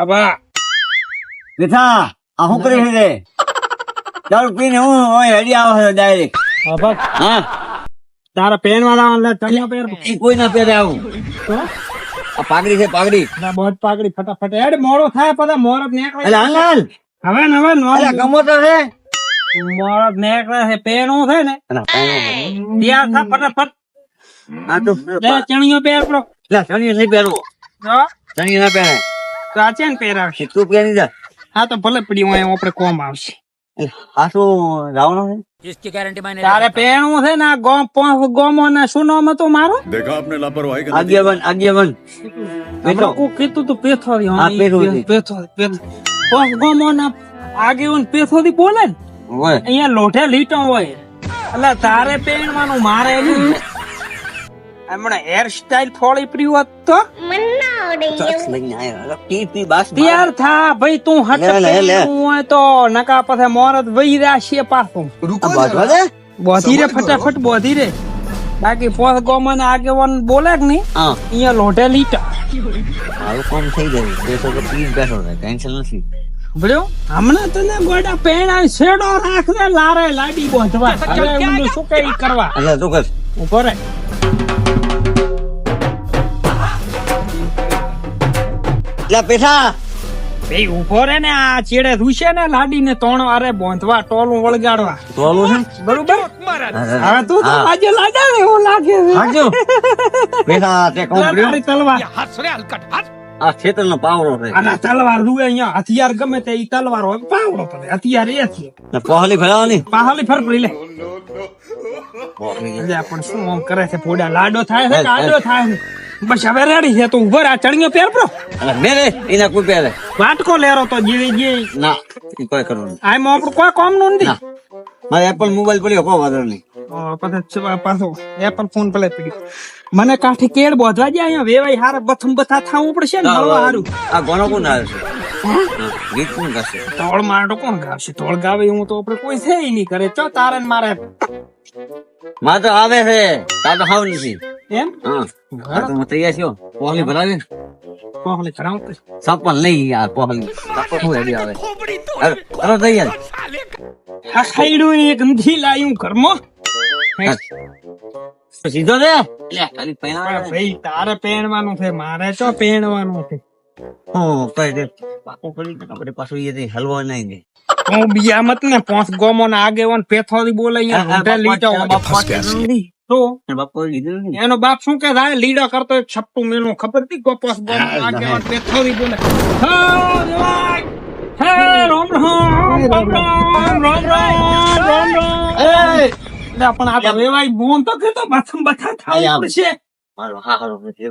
આબા બેઠા આ હું કરી છે? દારૂ પીને હું હોય હેડી આવે છે ડાયરેક્ટ આબા હા. તારા પેન વાળા ચણિયા પેર એ કોઈ ના પહેરે આવું. આ પાઘડી છે પાઘડી. ના બહુ જ પાકડી ફટાફટ. એડ મોડો થાય પછી મોરત નીકળે. એટલે હાલ હવે હવે નો કમોતો છે? મોરત નીકળે છે પેનું છે ને. તૈયાર થા ફટાફટ. આ તો ચણિયો pro એટલે ચણિયો નહીં પહેરવો. ચણિયો ના પહેરે. તો આ છે ને પહેરાવશે તું પહેરી જા હા તો ભલે પડી હોય આપણે કોમ આવશે આ શું રાવણો છે તારે પેણું છે ને આ ગોમ પોંચ ગોમો ને શું નામ હતું મારું देखा आपने लापरवाही का આગેવન આગેવન બેઠો આપણે કોક કીધું તું પેથોરી હા, પેથોરી. પેથોરી પેથોરી પોંચ ગોમો ના આગેવન પેથોરી બોલે ને ઓય અહીંયા લોઠે લીટો હોય એટલે તારે પહેરવાનું મારે નહીં હમણાં હેર સ્ટાઈલ થોડી પ્રી હોત તો ચસ લઈને આયો. ટી પી બાસ તૈયાર થા ભાઈ તું હટ લે, લે, લે. પહેરવું હોય તો નકા પછી મોરત વહી રાશીએ પાછું. બોધી રે ફટાફટ બોધી રે. બાકી પોસ ગોમન આગેવાન બોલે કે નહીં? હા. અહીંયા લોઢે લીટા. મારું કામ થઈ ગયું બેસો તો પી બેઠો રહે ટેન્શન નથી. બળ્યો હમણાં તને ગોડા પેણા છેડો રાખને લારે લાડી બોધવા. શું કઈ કરવા? એટલે તું કર. ઊભો પેઠા. ભાઈ ઊભો રે ને આ ચેડે રૂશે ને લાડી ને ત્રણ વારે બોંધવા ટોલું વળગાડવા. ટોલું છે બરોબર? હવે તું તો આજે લાગે એવું લાગે છે. હાજો પેઠા તે કોમ કર્યું? હલકટ તલવાર આ ખેતર નો પાવડો છે. અને તલવાર રૂએ અહીંયા હથિયાર ગમે તે ઈ તલવાર હોય પાવડો પડે. હથિયાર એ છે. ને પહોલી ભરાવાની પાહાલી ફર પડી લે. પણ શું કરે છે? ફોડા. લાડો થાય છે કે આડો થાય છે? બસ હવે રેડી છે તું ઉભર આ ચણિયો પહેર પ્રો. એટલે મેરે એના કોઈ પહેરે. વાટકો લેરો તો જીવી જે ના ઈ કોઈ કરવાનું આમ આપણું કોઈ કામનું નથી મારે એપલ મોબાઈલ પડ્યો કો વાંધો નહીં. પછી પાછો એપલ ફોન પેલા પડી મને કાઠી કેળ બોધવા જાય અહીંયા વેવાઈ હારે બથમ બથા થાવું પડશે ને મળવા હારું. આ ગોણો કોણ આવે છે? હા, ગીત કોણ ગાશે? તોળ માંડો કોણ ગાવશે? તોળ ગાવે હું તો આપણે કોઈ છે નહીં કરે ચો તારે મારે મારે તો આવે છે તાર તો હાવ નથી એમ હા તો હું તૈયાર છું પહોલી ભરાવી કરાવ તો સપન લઈ યાર પહોલી સપન હું હેડી આવે અરે તૈયાર આ ખાઈડું એક નથી લાયું ઘરમાં સીધો દે એટલે ખાલી પણ ભાઈ તારે પહેરવાનું છે મારે ચો પહેરવાનું છે હું કઈ દે પાકો કરી દે આપણે પાછું એ હલવા નહીં દે હું બીજા મત ને પાંચ ગોમો ના આગેવાન પેથોથી બોલે અહીંયા હોટેલ લીટો એનો બાપ શું કે થાય? લીડા કરતો છપ્પુ મેલું ખબર હતી કપાસ બોલ આગે થોડી બોલે. રામ રામ રામ રામ. રામ રામ એ પણ આ વેવાય બોન તો કે તો બાથમ બતા થાય છે મારો હારો નથી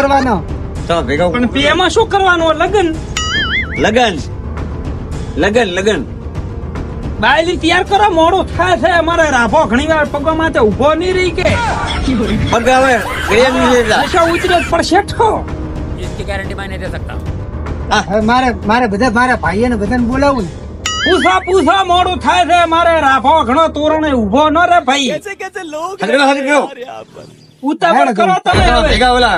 કરવાનો? ચાલો ભેગા પણ એમાં શું કરવાનું? લગન? લગન. લગન લગન. બાયલી તૈયાર કરો મોડું થાય છે. અમારે રાભો ઘણી વાર પગવા માટે ઊભો નહીં રહી કે. પગ હવે ગયા નહીં લેતા નશો ઉતરે પડશે ઠો. હવે મારે મારે બધા મારા ભાઈઓને બધાને બોલાવું ને પૂછા પૂછા મોડું થાય છે. મારે રાભો ઘણો તોરણ ઊભો ન રે ભાઈ. હજરો હજરો ઉતાવળ કરો તમે હવે. ભેગા ઓલા.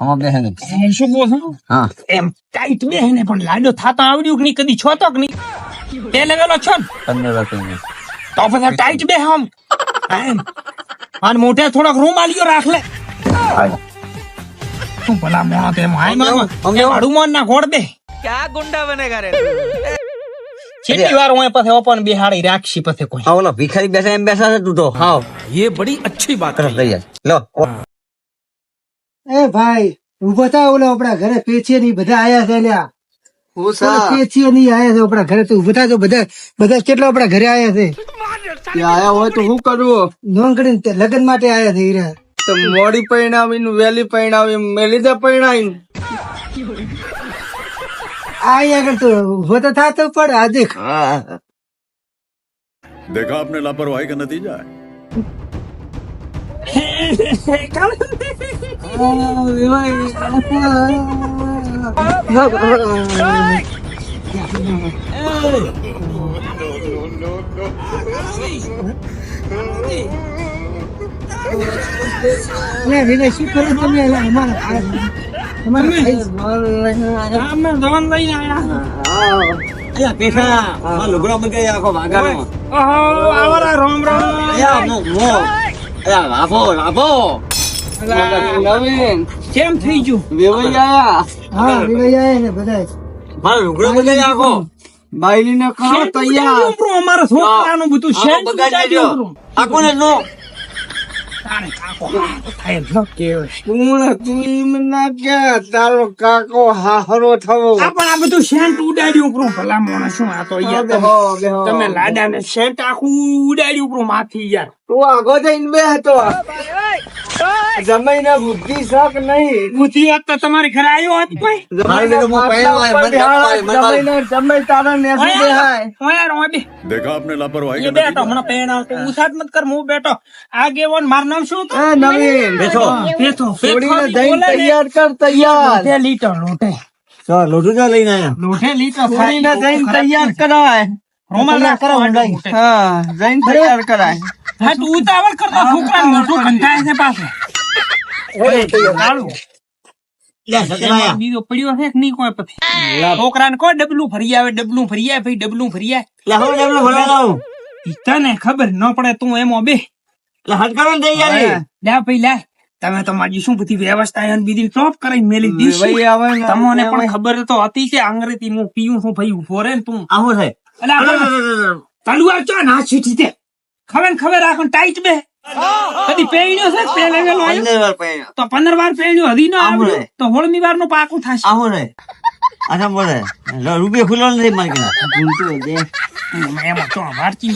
બોલવાનું આમાં બેસે ને હું શું કહું છું હા એમ ટાઈટ બે ને પણ લાડો થાતા આવડ્યું કે નહીં કદી છો તો કે નહીં તે લેવેલો છો ને પંદર વર્ષની તો પછી ટાઈટ બે આમ એમ અને મોઢે થોડોક રૂમાલિયો રાખ લે શું ભલા મોણો તે હાય મામા અમને- હડુમાન ના ઘોડ બે क्या गुंडा बनेगा रे કેટલી વાર હું પછી ઓપન બિહાડી રાખશી પછી કોઈ આ ઓલો ભિખારી બેઠા એમ બેઠા છે તું તો હાવ ये બડી अच्छी बात તરફ લઈ જાય લો એ ભાઈ ઊભો થાય ઓલો આપડા ઘરે પેચીએ નહીં બધા આયા છે લ્યા. પેચીએ નહીં આયા છે ઘરે તો ઊભો થા બધા બધા કેટલા આપણા ઘરે આયા છે? આયા હોય તો શું કરવું નોંધ કરીને લગ્ન માટે આયા છે હીરા. તો મોડી પરિણામી વેલી પરિણામી મેલી દે પરિણામી આયા આગળ તો ઊભો તો થતો પણ આજે દેખા આપને લાપરવાહી કા નતીજા શું કરો તમે અમારા અમે ધન લઈને આયા અલ્યા પેઠા લુગડો મૂકી આખો વાગાનો ઓહો આવરા અલ્યા લાભો લાભો નવીન. કેમ થઈ ગયું? વેવાઈ આયા હા વિનય આયા ને બધા મારો લુગડો મૂકી આખો. બાયલી ને કહો તૈયાર. અમારા છોકરાનું બધું આખો શેઠ બગાડી દેજો ઉભરો. આખો ને નો તારે કાકો હાથ થાય ન કેવાય. તું તું ના કે તારો કાકો હાહરો થવો પણ આ બધું શેન્ટ ઉડાડ્યું ઉપરું ભલા માણસ શું આ તો યાર તમે- લાડા ને શેન્ટ આખું ઉડાડ્યું ઉપરું માથી યાર તું આગો જઈને બે હતો જમાઈને બુદ્ધિ શક નહીં. બુદ્ધિ હોત તો તમારી ઘરે આવ્યો હોત ભાઈ જમાઈ તારા ને દેખા આપને લાપરવાહી એ બેઠો હમણાં પેન આવતો. ઉસાદ મત કર લોટે હા તું ઉતાવળ કરતો છોકરાને મોઢું ગંધાય છે પાસે બીજો પડ્યો છે કે નહીં કોઈ પછી? છોકરાને કોઈ ડબલું ફરી આવે ડબલું ફરી આવે ભાઈ ડબલું ફરી આવે. તને ખબર ન પડે તું એમાં બે લે ભાઈ લે. તમે તમારી શું બધી વ્યવસ્થા બીજી ટોપ કરી મેલી દીધી આવે તમને પણ ખબર તો હતી કે અંગ્રેજી હું પીયું છું ભાઈ ઊભો રે તું. આવો છે. અલા આપણે તલવાર ચો ના. છીટી દે. ખબર ખબર રાખો ટાઈટ બે. કદી પેણ્યો છે કે પહેલે વેલો આવ્યો? તો પંદર વાર પેણ્યો હજી ન આવું તો હોળમી વાર નો પાકું થશે. આવો રે અચ્છા બોલે રૂપિયો ખુલ્લો નથી મારી. ભૂલતો દે એમાં વારચી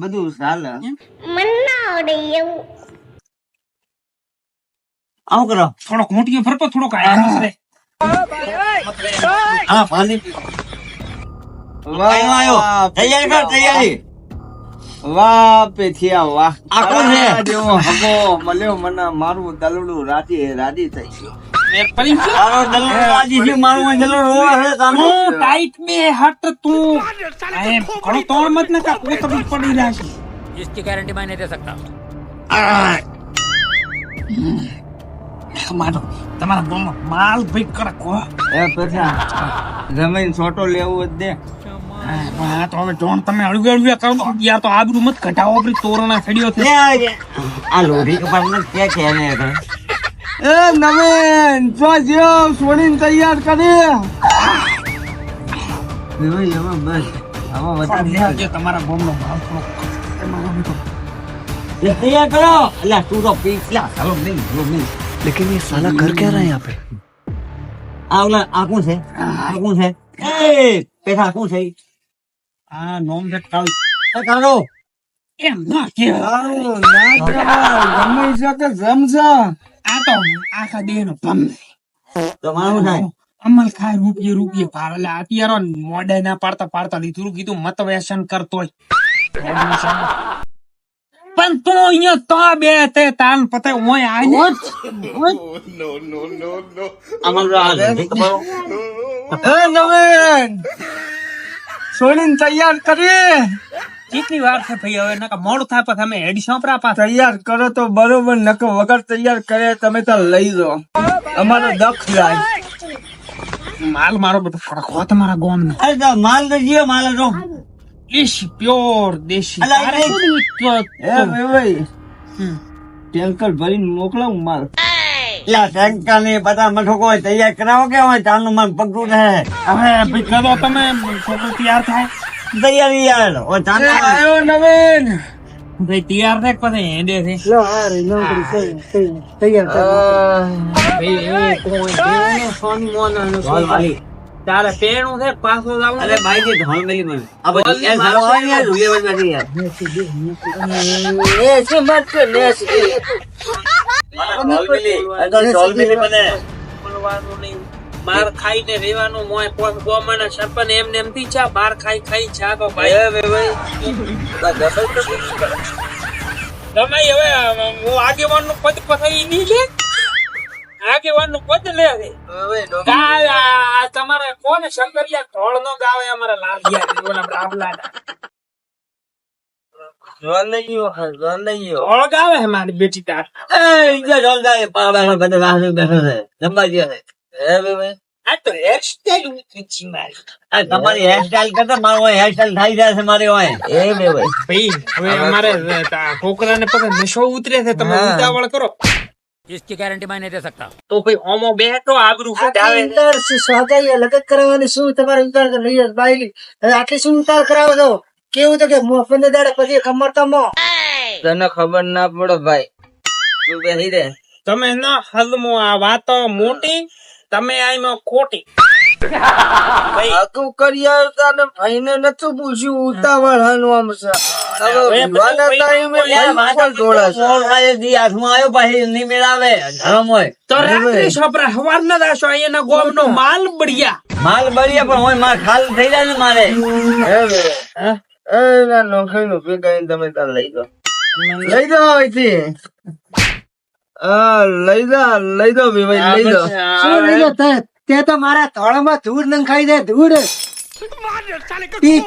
બધું ચાલે આવું કરો. થોડોક મોટી ફરકો થોડોક આયા રે હા પાણી. પાણી આવ્યો. તૈયારી કર તૈયારી. વાહ પેથિયા વાહ. આ કોણ હે દેવો મળ્યો મને મારું દલડું રાજી રાજી. થઈ ગયો તમારા માલ ભાઈ કરો જમીન છોટો લેવું જ દે. હા તો હવે જોણ તમે હળવે હળવે કરો તો યાર તો આબરૂ મત ઘટાવો આપડી તોરણા સડ્યો છે લે આ જે. આ લોઢી કપાસ ને કે કે એને કરે. એ નવીન જો જ્યો છોડીને તૈયાર કરી હવે હવે બસ હવે વધારે જે તમારા ગામનો ભાવ થોડો તમારો બધો લે, તૈયાર કરો અલ્યા તું તો પીછલા ચાલો નહીં ચાલો નહીં लेकिन ये साला कर क्या रहा है यहाँ पे આ ઓલા આ કોણ છે આ કોણ છે એ પેઠા કોણ છે આ નોમ જે કાલ. કાઢો એમ ના કે સારું ના કહેવાય. જમી શકે જમશે આ તો આખા દેહ નો ભમ તો મારું થાય? અમલ ખાય રૂપિયે રૂપિયે ભાર. એટલે અત્યારે મોડે ના પાડતા પાડતા લીધું. કીધું મત વ્યસન કરતો પણ તું અહીંયા તો બે તે તાન પતે ઓય આ નો નો નો લોઢી કપાસ એ નવીન. છોડીને તૈયાર કરી કેટલી વાર છે ભાઈ? હવે નકા મોડું થાય પછી અમે હેડી સોંપરા પાછા. તૈયાર કરો તો બરોબર નકો વગર તૈયાર કરે તમે તો લઈ જો અમારો દખ જાય. માલ મારો બધો ફડકો તમારા ગોમ નો અરે તો માલ તો જીયો માલ તો દેશી પ્યોર દેશી. અરે ભાઈ. ટેન્કર ભરીને મોકલાવું માલ ટેન્કર ને બધા મઠોકો તૈયાર કરાવો કે હોય ચાનું મન પગડું રહે હવે ભાઈ કરો તમે છોકરો તૈયાર થાય તૈયારી યાર ઓ નવીન ભાઈ તૈયાર થાય પછી હેડે છે લો આ રહી નોકરી થઈ, થઈ, તૈયાર ભાઈ કોઈ દેવનો મોનાનો ઢોલ તારે પેણું છે પાછો જાવ અરે ભાઈ જે ઢોલ મેલી મને આ બધી એ સારો હોય યાર રૂએ વળવાથી યાર ઢોલ મેલી આ તો ઢોલ મેલી મને બોલવાનું નહીં. માર ખાઈને રેવાનું મોય ગોમાના સરપંચ એમને એમ થી ચા બાર ખાઈ ખાઈ ચા તો ભાઈ. તમે હવે હું આગેવાનનું પદ પસાઈ નહીં છે? આગેવાનનું પદ લે આ તમારે કોને શંકરિયા? ઢોળ નો ગાવે અમારા લાલિયા ઓલા બાબલા ઢોળ ગાવે છે મારી બેટી તાર એ ઇન્જો ઢોલ ગાય પાવડા બધે વાહન બેઠો છે જમવા ગયો છે આ તો હેરસ્ટાઈલ ઉતરી મારી આ તમારી હેરસ્ટાઈલ કરતા મારો હેરસ્ટાઈલ થઈ જાય છે મારી હોય એ બે ભાઈ ભાઈ હવે અમારે છોકરાને પછી નશો ઉતરે છે તમે ઉતાવળ કરો इसकी गारंटी मैं नहीं दे सकता તો ભાઈ ઓમો બેઠો આબરૂ આટલી ફટાવે ઉતાર છે, સોગાઈ લગત કરાવવાની શું તમારે ઉતાર કરી રહી છે, બાયલી? હવે આટલી શું ઉતાર કરાવો છો કેવું તો કે મોફન દાડે પછી ખબર તમો તને ખબર ના પડે ભાઈ. તું બેસી રે. તમે ન હલમો આ વાતો મોટી તમે આઈમાં ખોટી. આખું કરિયર તારે ભાઈને નતું પૂછ્યું ઉતાવળ હનું છે. ના નો માલ બળિયા. માલ પણ હોય માર ખાલ થઈ જાય ને મારે. હે બે. એ ના નોકરીનું ભેગાઈને તમે તાર લઈ દો લઈ દો અહીંથી. લઈ દો લઈ દો ભાઈ લઈ દો શું લઈ લો તે? તે તો મારા ધોળામાં ધૂળ નંખાઈ દે ધૂળ પી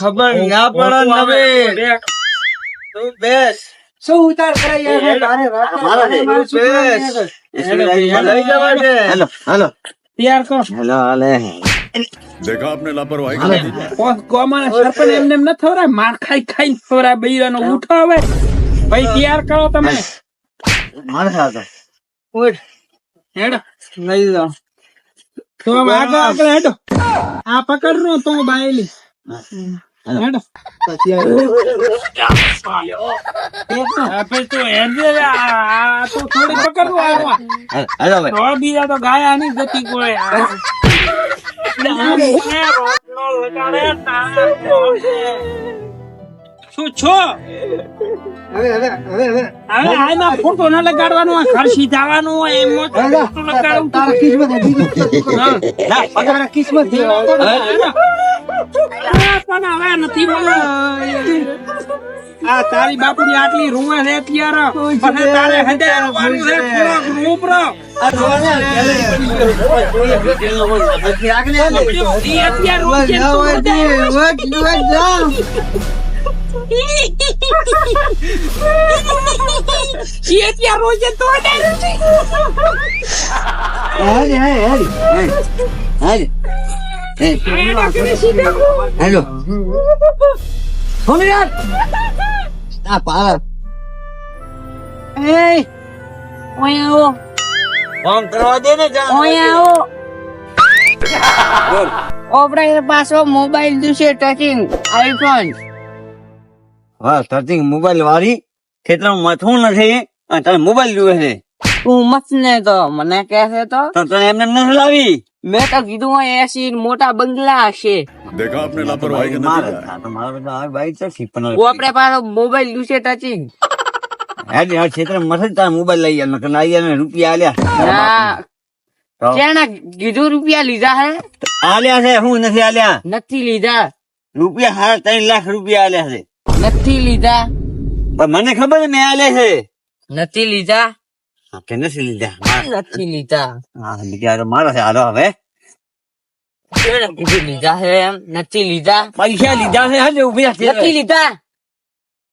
ખબર ના પડે તું બેસ. શું ઉતાર દે. Hello hello. તૈયાર કરો હેલો અલે દેખા આપને લાપરવાહી કરી ગોમાને સરપંચ એમને એમ ન થવરાય? માર ખાઈ ખાઈ થવરાય બૈરાનો ઉઠો હવે. ભાઈ તૈયાર કરો તમે. માર ખાતો ઉઠ હેડ. લઈ જાઓ. તો આગળ આગળ હેડો. આ પકડ નો તો બાયલી. બીજા તો ગાયા ની ગતિ કોઈ લગાડે. શું છો? હવે હવે હવે હવે. હવે આમાં ફોટો ન લગાડવાનો ખર્ચી હોય એમ ફોટો તારા કિસ્મત બીજું આ પણ હવે નથી બોલો આ તારી બાપુની આટલી રૂવે છે અત્યારે. તારે હદે છે થોડોક રૂપ અત્યારે રોજ નથી. હેરી, હેરી, હેરી. હાલે આયા કરી સીધા. હેલો સોની યાર આ પાર Ê, ôi ao, ફોન કરવા દે ને જા ôi ao. ઓપરેટર પાછો મોબાઈલ જોશે ટચિંગ આઈફોન હા તારથી મોબાઈલ વાળી ખેતરમાં મથું નથી અને તને મોબાઈલ જોવે છે. તું મચને તો મને કહે તો. તને એમને નથી લાવી મેં તો કીધું હોય એસી મોટા બંગલા હશે. દેખા આપને લાપરવાહી કે નથી? મારો તો આ ભાઈ છે સિપનર ઓ આપણે પાછો મોબાઈલ લૂસે ટચિંગ હેડ યાર ક્ષેત્ર મથે તાર મોબાઈલ લઈ આલ નકર આઈ ને રૂપિયા આલ્યા. કેના કીધું રૂપિયા લીધા હે? આલ્યા છે હું નથી આલ્યા. નથી લીધા. રૂપિયા હા ત્રણ લાખ રૂપિયા આલ્યા છે. નથી લીધા. પણ મને ખબર છે મેં આલે છે. નથી લીધા? કે નથી લીધા? નથી લીધા. હા બિચારો મારો છે હાલો હવે. લીધા એમ? નથી લીધા? પૈસા લીધા છે ઊભી નથી લીધા?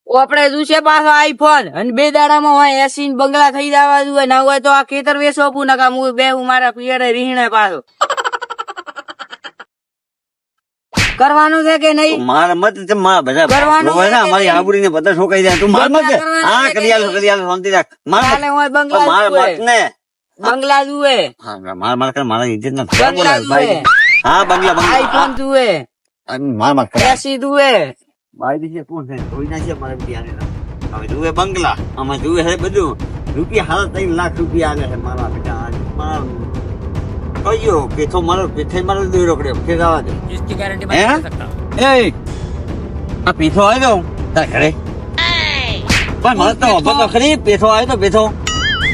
આપડે જોશે પાછો આઈફોન અને બે દાડામાં હોય એસી બંગલા થઈ હોય ના હોય તો આ ખેતર વેચો આપું નકા હું બે હું મારા પિયરે રીહણે પાછો. કરવાનું છે કે નહીં? માર મત છે બધા કરવાનું હોય ને અમારી નહીં? ને બધા શોકાઈ જાય. તું માર મત હા કરી આલો કરી આલો શાંતિ રાખ માર મત મારા મત ને. બંગલા જુએ હા માર માર કર મારા ઇજ્જત ના બંગલા જુએ હા બંગલા બંગલા. આઈફોન જુએ માર માર કર. એસી જુએ ભાઈ દીજે કોણ છે? કોઈ ના છે મારે બિયાને હવે જુએ બંગલા. આમાં જુએ છે બધું. રૂપિયા હાલ ત્રણ લાખ રૂપિયા આવે છે મારા બેટા. મારા કયો પેથો મારો પેથે મારો દોરો કર્યો ફેર આવવા દે इसकी गारंटी मैं हैं? नहीं दे सकता એ આ પેથો આવ્યો તાર ઘરે પણ મને તો ખબર તો ખરી પેથો આવ્યો તો પેથો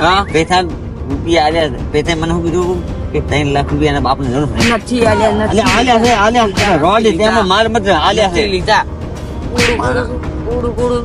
હા પેથા રૂપિયા આલ્યા છે. પેથે મને શું કીધું કે ત્રણ લાખ રૂપિયા એના બાપને જરૂર છે નથી આલ્યા એટલે નથી આલ્યા છે આલ્યા છે રોડ તેમાં માર મત આલ્યા છે લીધા કુડું કુડું કુડું કુડું